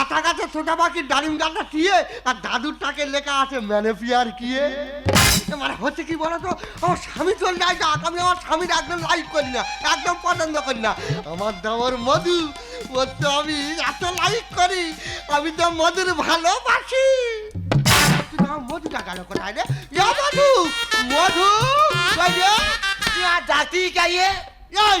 আতা গাছে ছোটা পাখি ডালিম গাছটা দিয়ে আর দাদুর টাকে লেখা আছে ম্যানেফিয়ার কিয়ে মানে হচ্ছে কি বলো তো আমার স্বামী চলে যাই তো আমি আমার স্বামীর একদম লাইক করি না, একদম পছন্দ করি না। আমার দামর মধু, ও তো আমি এত লাইক করি, আমি তো মধুর ভালোবাসি। মধুটা গেল কোথায় রে? মধু মধু জাতি গাইয়ে এই!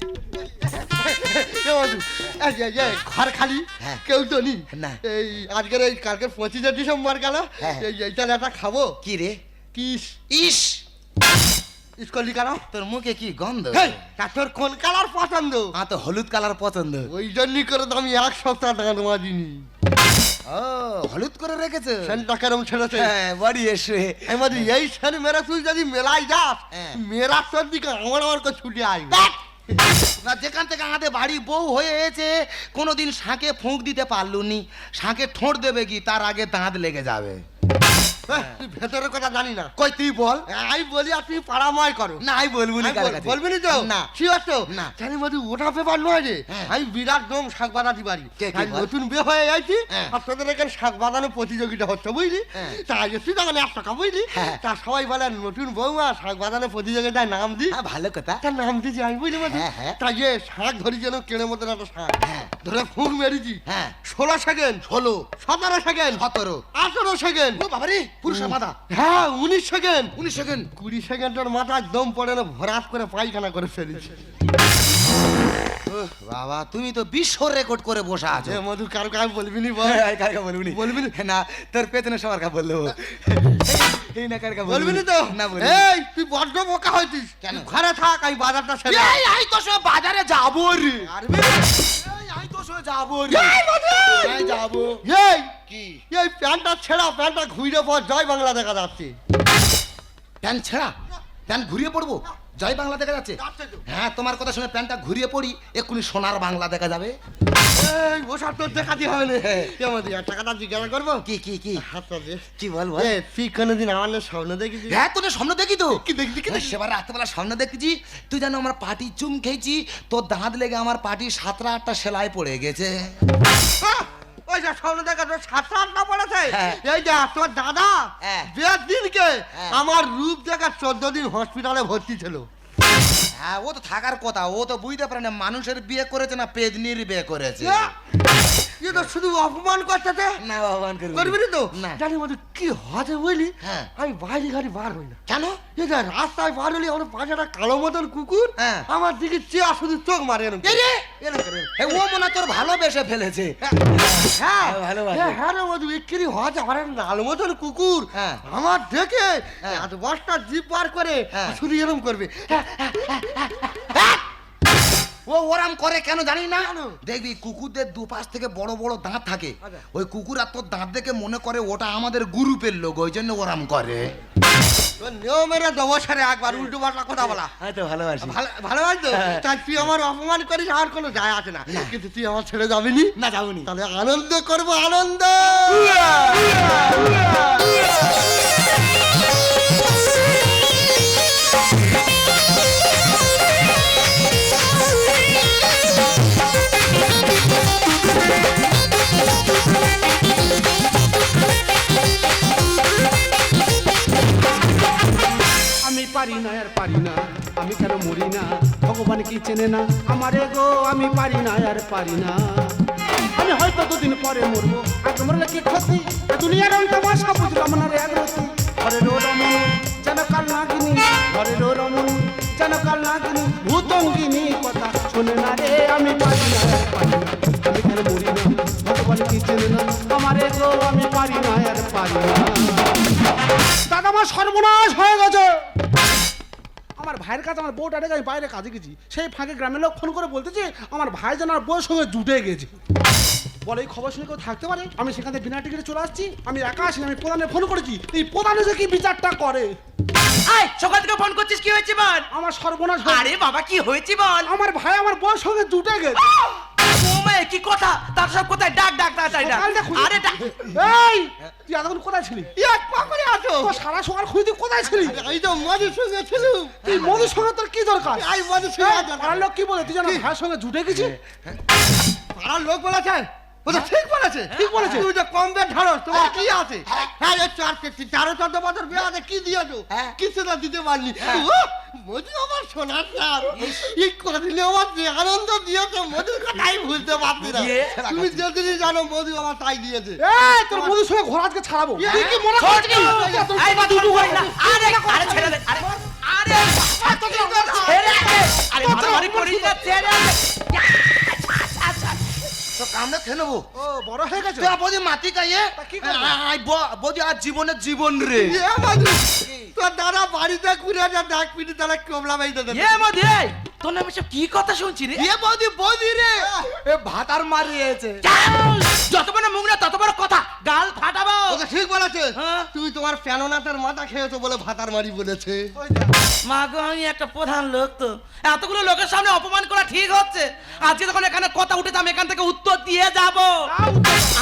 এ এ মধু, এই যে, এই যে, ঘর খালি। কেউ তো নি না। এই আজকের এই কালকে পঁচিশে ডিসেম্বর গেল। এইটা একটা খাব? কি রে? কিস ইস? স্কুলি কেন? তোর মুখে কি গন্ধ? তোর কোন কালার পছন্দ? আমার তো হলুদ কালার পছন্দ। ওই জন্যই করে তো আমি এক সপ্তাহ দাঁত মাজিনি ও হলুদ করে রেখেছো? কেরম ছেড়েছে? হ্যাঁ বাড়ি এসে। আমি বলি এই সেন মেরা তুই যদি মেলাই যাস। মেরা তোর দিকে আমার আমার করে ছুটে আই না, যেখান থেকে আমাদের বাড়ি বউ হয়ে এসে কোনোদিন শাঁকে ফুঁক দিতে পারলুনি। শাঁকে ঠোঁট দেবে কি, তার আগে দাঁত লেগে যাবে। তুই ভেতরের কথা জানি না। কই তুই বল। আমি বলি আর তুই পাড়াময় করো। না আমি বলব না বলবি নি তো? না। ঠিক আছে না। জানি মধু ওটা পেপার নয় রে। হ্যাঁ। আমি বিরাট দম শাক বানাতে পারি আমি নতুন বিয়ে হয়ে যাইছি হ্যাঁ। আর তোদের এখানে শাক বানানো প্রতিযোগিতা হচ্ছে বুঝলি? হ্যাঁ। তাই তখন এক টাকা বুঝলি? হ্যাঁ। তা সবাই বলে নতুন বৌমা শাক বানানো প্রতিযোগিতায় নাম দি। হ্যাঁ ভালো কথা। তার নাম দিয়েছি আমি বুঝলি মধু হ্যাঁ, হ্যাঁ। যে শাক ধরি যেন কেড়ে মতন একটা শাক। হ্যাঁ। ধরে ফুঁক মেরেছি। হ্যাঁ। ষোলো সেকেন্ড। ষোলো। সতেরো সেকেন্ড। সতেরো। আঠেরো সেকেন্ড। ও বাবারে! পুরুষের মাথা। হ্যাঁ উনিশ সেকেন্ড। উনিশ সেকেন্ড। কুড়ি সেকেন্ডের মাথায় দম পড়ে না ভরাট করে পায়খানা করে ফেলেছে। বাবা তুমি তো বিশ্ব রেকর্ড করে বসে আছো। মধু কারও কাজ বলবি নি বল কারকা বলবি বলবি নি? না তোর পেছনে সবার কা বলল এই না কারকা বলবি নি তো? না বলবি এই তুই বড্ড বোকা হইতিস কেন? ঘরে থাক আমি বাজারটা সেরে এই আই তো সব বাজারে যাব রে। যাব! এই যাব। এই কি? এই প্যান্টটা ছেঁড়া প্যান্টটা ঘুরে পর জয় বাংলা দেখা যাচ্ছে। প্যান্ট ছেঁড়া? প্যান্ট ঘুরিয়ে পড়ব? জয় বাংলা দেখা যাচ্ছে। যাচ্ছে হ্যাঁ তোমার কথা শুনে প্যান্টটা ঘুরিয়ে পড়ি এক্ষুনি সোনার বাংলা দেখা যাবে। এই ওসব তোর দেখাতে হবে না। হ্যাঁ। এ মধু এক টাকাটা জিজ্ঞাসা করব? কি কি কি? তুই কোনোদিন আমার স্বপ্ন দেখেছিস? হ্যাঁ তোর স্বপ্ন দেখি তো। কি সেবার রাত্রেবেলা স্বপ্ন দেখেছি। তুই জানো আমার পাটি চুম খেয়েছি। তোর দাঁত লেগে আমার পাটি সাতটা আটটা সেলাই পড়ে গেছে। আহ! ওই যে দেখা তোর সাতটা আটটা পড়েছে হ্যাঁ। এই যে তোর দাদা হ্যাঁ। দিনকে হ্যাঁ। আমার রূপ দেখা চোদ্দ দিন হসপিটালে ভর্তি ছিল হ্যাঁ ও তো থাকার কথা ও তো বুঝতে পারে না মানুষের বিয়ে করেছে না পেদনির বিয়ে করেছে তো শুধু অপমান করতেছে? না ভগবান করবি করবি না তো? জানি মতো কি বলি। হ্যাঁ। আমি বাইরে গাড়ি বার হই না। কেন? এই যে রাস্তায় বার হলে আমার পাশে একটা কালো মতন কুকুর হ্যাঁ। আমার দিকে চেয়া শুধু চোখ মারে এরকম এই রে! এরকম ও মনে তোর ভালোবেসে ফেলেছে। হ্যাঁ। ভালোবাসে। হ্যাঁ হ্যাঁ রে মধু এক্ষুনি হওয়া আমার নাল মতন কুকুর। আমার দেখে। এত বস্তা জিপ পার করে। শুধু এরকম করবে। ও ওরাম করে কেন জানি না? কেন? দেখবি কুকুরদের দুপাশ থেকে বড় বড় দাঁত থাকে। আচ্ছা। ওই কুকুর আর তোর দাঁত দেখে মনে করে ওটা আমাদের গ্রুপের লোক ওই জন্য ওরাম করে। নিয়মের দবসারে একবার উল্টো পাল্টা কথা বলা। হয়তো ভালোবাসি। ভালো ভালোবাসতো? হ্যাঁ। তাই তুই আমার অপমান করিস আমার কোনো যায় আসে না। কিন্তু তুই আমার ছেড়ে যাবিনি? না যাবনি তাহলে আনন্দ করব আনন্দ! না আর পারি না, আমি কেন মরি না? ভগবান কি চেনে না? আমারে গো, আমি পারি না আর পারি না। আমি হয়তো দুদিন পরে মরবো, আর তোমার কি ক্ষতি? দুনিয়ার ওই তামাশা বুঝলাম না রে একরতি। ঘরে রো রমন, যেন কাল নাগিনি, ঘরে রো রমন, যেন কাল নাগিনি, ভূতঙ্গিনী কথা শোনে না রে, আমি পারি না আর পারি না। আমি কেন মরি না? ভগবান কি চেনে না? আমারে গো, আমি পারি না আর পারি না। দাদা আমার সর্বনাশ হয়ে গেছে। আমার ভাইয়ের কাছে আমার বউটা আমি বাইরে কাজে গেছি। সেই ফাঁকে গ্রামের লোক ফোন করে বলতেছে আমার ভাই যেন আর বউয়ের সঙ্গে জুটে গেছে। বলে এই খবর শুনে কেউ থাকতে পারে? আমি সেখান থেকে বিনা টিকিটে চলে আসছি। আমি একা আসি আমি প্রধানে ফোন করেছি। এই প্রধানে যে কি বিচারটা করে? আয় সকাল থেকে ফোন করছিস কি হয়েছে বল? আমার সর্বনাশ আরে বাবা কি হয়েছে বল? আমার ভাই আমার বউয়ের সঙ্গে জুটে গেছে। ও কি কথা? তার সব কোথায় ডাক ডাক তাড়াতাড়ি ডাক। সকালটা খুঁজে- আরে ডাক। এই তুই এতক্ষণ কোথায় ছিলি? এক পা করে আছো। তো সারা সকাল খুঁজে তুই কোথায় ছিলি? এই তো মধুর সঙ্গে ছিলুম। তুই মধুর সঙ্গে তোর কি দরকার? এই মধুর সঙ্গে আর দরকার। লোক কি বলে? তুই জানো ভাইয়ের সঙ্গে জুটে গেছে পাড়ার লোক বলেছে ও তো ঠিক বলেছে ঠিক বলেছে। তুই তো কম বেড ঢাড়স তোমার কি আছে? হ্যাঁ। এই চার তেরো চোদ্দ বছর বিয়ে আছে কি দিয়েছ? কিছু না দিতে পারলি? মধু আমার সোনার চার এই কদিনে আমার যে আনন্দ দিয়েছে মধুর কথাই বুঝতে পারছি না। দিয়ে? তুমি যেদিনই জানো মধু আমার তাই দিয়েছে। এই তোর মধুর সঙ্গে ঘোড়া আজকে ছাড়াবো? তুই কি মনে করছিস? না। আরে আরে ছেড়ে দে আরে। আরে ছেড়ে দে আরে মারামারি করিস না ছেড়ে দে। তো কামড়ে খেয়ে নেব। ও বড় হয়ে গেছে? তুই বৌদি মাটি গাইয়ে তা কি করব? আই ব- বৌদি আর জীবনের জীবন রে। এ মধু তোর দাদা বাড়িতে ঘুরে যা ডাক পিটি তাহলে কমলা বাইতে দেবে। এ মধু তোর নামে সব কি কথা শুনছি রে? এ বৌদি বৌদি রে। এ ভাতার মারিয়েছে যত বড় মুখ না তত বড় কথা। গাল ফাটাবো। ওকে ঠিক বলেছে। হ্যাঁ। তুই তোমার প্যানোনাথের মাথা খেয়েছো বলে ভাতার মারি বলেছে। মা গো আমি একটা প্রধান লোক তো। এতগুলো লোকের সামনে অপমান করা ঠিক হচ্ছে। আজকে যখন এখানে কথা উঠেছে আমি এখান থেকে উত্তর দিয়ে যাব।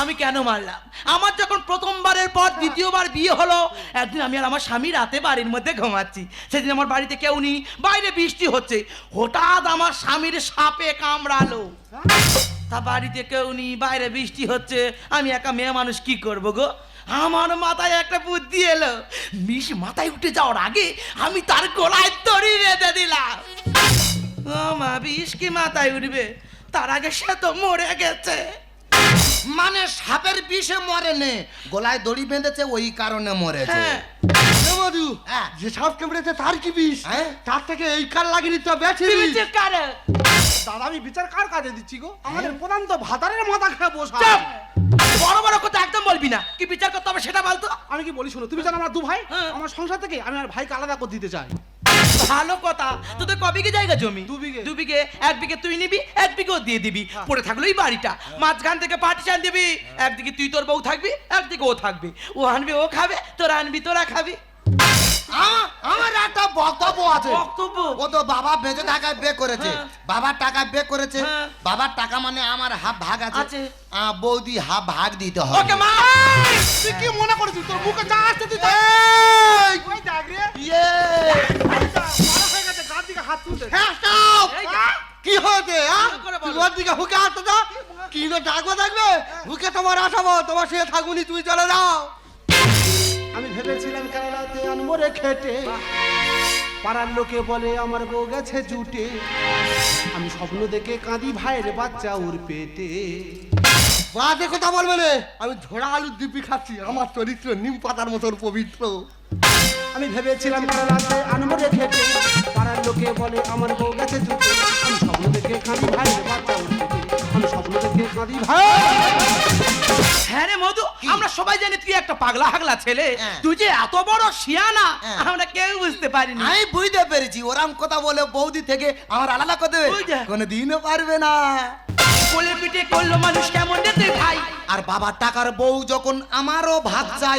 আমি কেন মারলাম? আমার যখন প্রথমবারের পর দ্বিতীয়বার বিয়ে হলো একদিন আমি আর আমার স্বামী রাতে বাড়ির মধ্যে ঘুমাচ্ছি। সেদিন আমার বাড়িতে কেউ নেই। বাইরে বৃষ্টি হচ্ছে। হঠাৎ আমার স্বামীর সাপে কামড়ালো। তা বাড়িতে কেউ নেই, বাইরে বৃষ্টি হচ্ছে, আমি একা মেয়ে মানুষ কি করব গো? আমার মাথায় একটা বুদ্ধি এলো মিশ মাথায় উঠে যাওয়ার আগে আমি তার গলায় দড়ি রেঁধে দিলাম। ও মা, বিষ কি মাথায় উঠবে? তার আগে সে তো মরে গেছে। মানে সাপের বিষে মরে নে গলায় দড়ি বেঁধেছে ওই কারণে মরেছে। হ্যাঁ। মধু হ্যাঁ। যে সাপ কেমড়েছে তার কি বিষ? হ্যাঁ। তার থেকে এই কার? দাদা আমি বিচার কার কাজে দিচ্ছি গো? আমাদের প্রধান তো ভাতারের মাথা খেয়ে বসা বড় বড় কথা একদম বলবি না। কি বিচার করতে হবে সেটা বলতো। আমি কি বলি শোনো তুমি জানো আমরা দু ভাই? হ্যাঁ। আমার সংসার থেকে আমি আর ভাইকে আলাদা করে দিতে চাই। ভালো কথা। তোদের ক কি জায়গা জমি? দু বিঘে। দু বিঘে এক বিঘে তুই নিবি এক বিঘেও দিয়ে দিবি। পড়ে থাকল এই বাড়িটা। মাঝখান থেকে পার্টিশন দিবি একদিকে তুই তোর বউ থাকবি একদিকে ও থাকবে। ও আনবি ও খাবে তোরা আনবি তোরা খাবি। আমার একটা বক্তব্য আছে। বক্তব্য? ও তো বাবা বেঁচে টাকায় বে করেছে। হ্যাঁ। বাবার টাকা বে করেছে। হ্যাঁ। বাবার টাকা মানে আমার হাফ ভাগ আছে। আছে। বৌদি হাফ ভাগ দিতে হবে। ওকে মা! তুই কি মনে করেছিস? তোর মুখে যা আসছে তুই দিকে হুকে আসতে দাও। কি না ডাকবো দেখবে? হুকে তোমার আসাবো তোমার সে থাকুনি তুমি চলে যাও। আমি ভেবেছিলাম কেরালাতে আনব রে খেটে। পাড়ার লোকে বলে আমার বউ গেছে জুটে। আমি স্বপ্ন দেখে কাঁদি ভাইয়ের বাচ্চা ওর পেটে। বাজে কথা বলবে না। আমি ঝোড়া আলুর দিপি খাচ্ছি আমার চরিত্র নিম পাতার মতন পবিত্র। আমি ভেবেছিলাম কেরালাতে আনব রে খেটে। পাড়ার লোকে বলে আমার বউ গেছে জুটে। দেখে কাঁদি ভাইয়ের বাচ্চা ওর পেটে আমি স্বপ্ন দেখে কাঁদি ভাই? হ্যাঁ রে মধু আমরা সবাই জানি তুই একটা পাগলা হাগলা ছেলে। হ্যাঁ। তুই যে এত বড় শিয়ানা হ্যাঁ। আমরা কেউ বুঝতে পারিনি। আমি বুঝতে পেরেছি ওরাম কথা বলে বৌদি থেকে আমার আলাদা করে দেবে। ওই দিনও পারবে না। কোলে পিঠে করল মানুষ কেমন রে ভাই আর বাবার টাকার বউ যখন আমারও ভাগ চাই।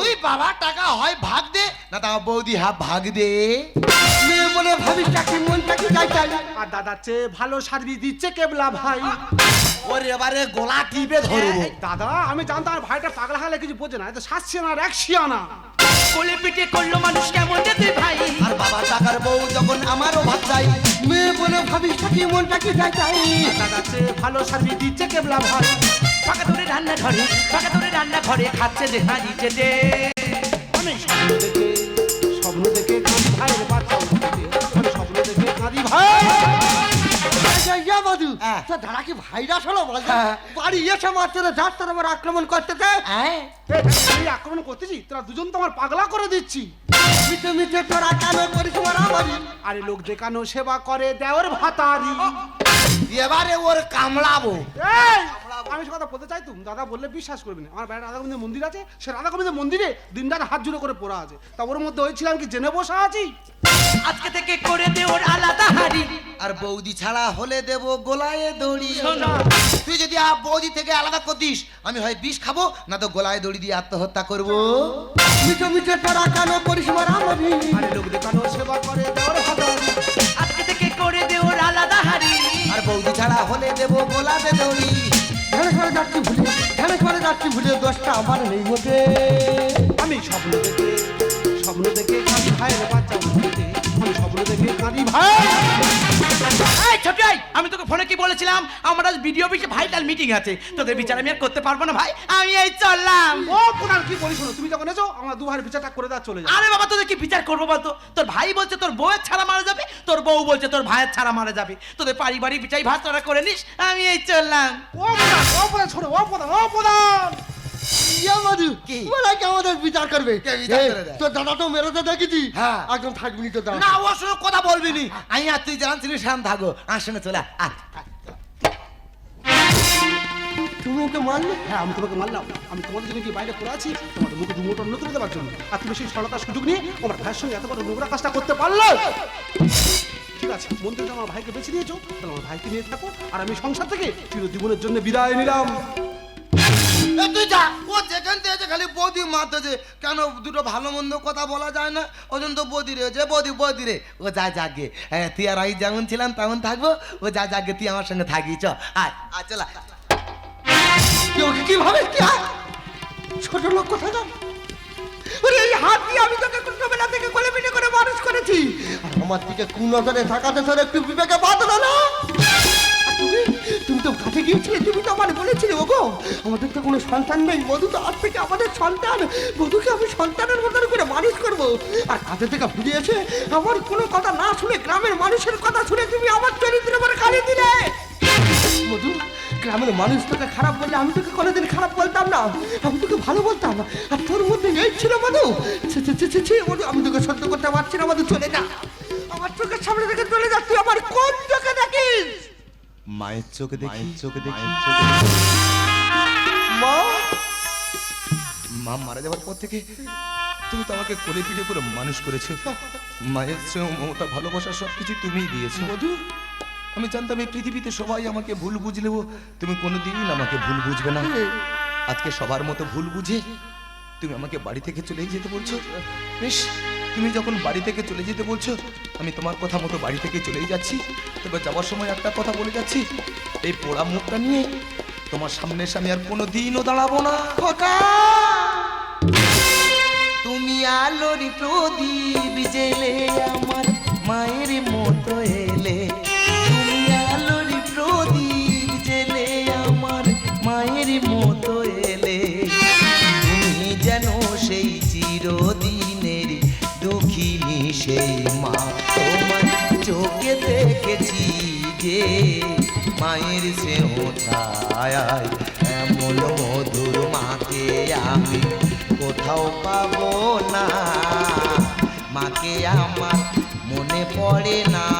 তুই বাবার টাকা হয় ভাগ দে না তা বৌদি হাফ ভাগ দে। বলে ভাবিস চাকরি মন চাকরি যাই চাই? আর দাদার চেয়ে ভালো সার্ভিস দিচ্ছে কেবলা ভাই। ওর এবারে গোলা টিপে ধরবো। দাদা আমি জানতাম আর ভাইটা পাগলা হালে কিছু বোঝে না এ তো সাতশি না আর একশি আনা কোলে পিঠে করল মানুষ কেমন তুই ভাই। আর বাবার টাকার বউ যখন আমারও চাই মেয়ে বলে ভাবিস চাকরি মন চাকরি যাই চাই? দাদার চেয়ে ভালো সার্ভিস দিচ্ছে কেবলা ভাই। ফাঁকা ধরে রান্না ঘরে ফাঁকা ধরে রান্না ঘরে খাচ্ছে যে হাঁড়ি চেটে আমি স্বপ্ন দেখে স্বপ্ন দেখে দেখে ভাই। ইয়া বাদু হ্যাঁ। তো দাঁড়া কি ভাইরাস হলো বল হ্যাঁ। বাড়ি এসে মাত্র যার তার আবার আক্রমণ করতেছে হ্যাঁ। এই, আক্রমণ করতেছি? তোরা দুজন তো আমার পাগলা করে দিচ্ছি। মিটে মিটে তোরা কেন করিস মারামারি আরে লোক দেখানো সেবা করে দেওয়ার ভাতারি। এবারে ওর কামড়াবো। এই! আমি সে কথা বলতে চাই তুমি দাদা বললে বিশ্বাস করবি না। আমার বাইরে রাধা গোবিন্দের মন্দির আছে সে রাধা গোবিন্দের মন্দিরে দিন রাত হাত জুড়ে করে পড়া আছে। তা ওর মধ্যে হয়েছিলাম কি জেনে বসা আছি? আজকে থেকে করে দে ওর আলাদা হাড়ি। আর বৌদি ছাড়া হলে দেব গোলায় দড়ি। শোনো। তুই যদি আ- বৌদি থেকে আলাদা করতিস আমি হয় বিষ খাব না তো গোলায় দড়ি দিয়ে আত্মহত্যা করব। মিঠো মিঠো তোরা কেন করিস মারামারি আরে লোক দেখানো সেবা করে দেওয়ার ভাগারি আজকে থেকে করে দে ওর আলাদা হাড়ি। আর বৌদি ছাড়া হলে দেব গোলাতে দড়ি। করে যাচ্ছি ভুলে, ধ্যানে করে যাচ্ছি ভুলে দোষটা আমার নেই মোটে। আমি স্বপ্ন দেখে স্বপ্ন দেখে কাঁদি ভাইয়ের বাচ্চা আমি স্বপ্ন দেখে কাঁদি ভাই। এই ছোটাই আমি তোকে ফোনে কি বলেছিলাম? আমার আজ ভিডিও অফিসে ভাইটাল মিটিং আছে। তোদের বিচার আমি আর করতে পারব না ভাই। আমি এই চললাম। ও পুনার কি বলিস তুমি যখন এসো আমার দু ভাইয়ের বিচারটা করে দেওয়া চলে যাও আরে বাবা তোদের কি বিচার করব বলতো? তোর ভাই বলছে তোর বউয়ের ছাড়া মারা যাবে তোর বউ বলছে তোর ভাইয়ের ছাড়া মারা যাবে। তোদের পারিবারিক বিচার ভাতটা করে নিস। আমি এই চললাম। ও প্রধান ও প্রধান ছোড়ো ও প্রধান ও প্রধান ইয়া কি? বলা কি আমাদের বিচার করবে। কে বিচার এই, করে দেয়? তোর দাদা তো দেখেছি। হ্যাঁ। একদম থাকবি নি তোর দাদা না ওর সঙ্গে কথা বলবি নি আমি আর তুই জানছিলি শান থাকো। আর শুনে চলে আয়, আয়, আয়। তুমি ওকে মারলে? হ্যাঁ আমি তোমাকে মারলাম। আমি তোমাদের জন্য কি বাইরে পড়ে আছি? তোমাদের মুখে দু মোটর নতুন দেওয়ার জন্য। আর তুমি সেই সরলতার সুযোগ নিয়ে আমার ভাইয়ের সঙ্গে এত বড় নোংরা কাজটা করতে পারল? ঠিক আছে মন্দিরে আমার ভাইকে বেছে দিয়েছ তাহলে আমার ভাইকে নিয়ে থাকো। আর আমি সংসার থেকে চিরজীবনের জন্য বিদায় নিলাম। বৌদি মারতেছে কেন দুটো ভালো মন্দ কথা বলা যায় না? ওই জন্য তো বৌদি রে যে বৌদি বৌদি রে ও যা যাগে। হ্যাঁ তুই আর আমি যেমন ছিলাম তেমন থাকব ও যা যাগে তুই আমার সঙ্গে থাকি চ আয়। আয় চলা কীভাবে কি ছোট লোক ওরে এই হাত দিয়ে আমি তোকে ছোটবেলা থেকে কোলে পিঠে করে মানুষ করেছি। আমার দিকে কুনজরে থাকাতে তোর একটু বিবেকে বাঁধলো না? আমাদের তো কোনো সন্তান নেই। মধু তো আজ থেকে আমাদের সন্তান। মধুকে আমি সন্তানের মতন করে মানুষ করব। আর কাছে থেকে ফিরে এসে আমার কোনো কথা না শুনে গ্রামের মানুষের কথা শুনে তুমি আমার চরিত্র করে খালি দিলে। মধু, গ্রামের মানুষ তোকে খারাপ বললে আমি তোকে কোনোদিন খারাপ বলতাম না। আমি তোকে ভালো বলতাম। আর তোর মধ্যে এই ছিল মধু, আমি তোকে সহ্য করতে পারছি না, মধু, চলে যা। মায়ের চোখে দেখি চোখে দেখি। মা? মা মারা যাওয়ার পর থেকে তুমি তো আমাকে কোলে পিঠে করে মানুষ করেছ। মায়ের স্নেহ মমতা ভালোবাসা সব কিছু তুমিই দিয়েছ। মধু? আমি জানতাম এই পৃথিবীতে সবাই আমাকে ভুল বুঝলেও তুমি কোনোদিন আমাকে ভুল বুঝবে না। আজকে সবার মতো ভুল বুঝে তুমি আমাকে বাড়ি থেকে চলে যেতে বলছো। বেশ তুমি যখন বাড়ি থেকে চলে যেতে বলছো আমি তোমার কথা মতো বাড়ি থেকে চলেই যাচ্ছি। তবে যাওয়ার সময় একটা কথা বলে যাচ্ছি। এই পোড়া মুখটা নিয়ে তোমার সামনে এসে আমি আর কোনো দিনও দাঁড়াবো না। খোকা! তুমি আলোর প্রদীপ জেলে আমার মায়ের মতো এলে। তুমি আলোর প্রদীপ জেলে আমার মায়ের মতো সেই মা, তোমার চোখে দেখেছি যে মায়ের সে এমন মধুর মাকে আমি কোথাও পাবো না। মাকে আমার মনে পড়ে না।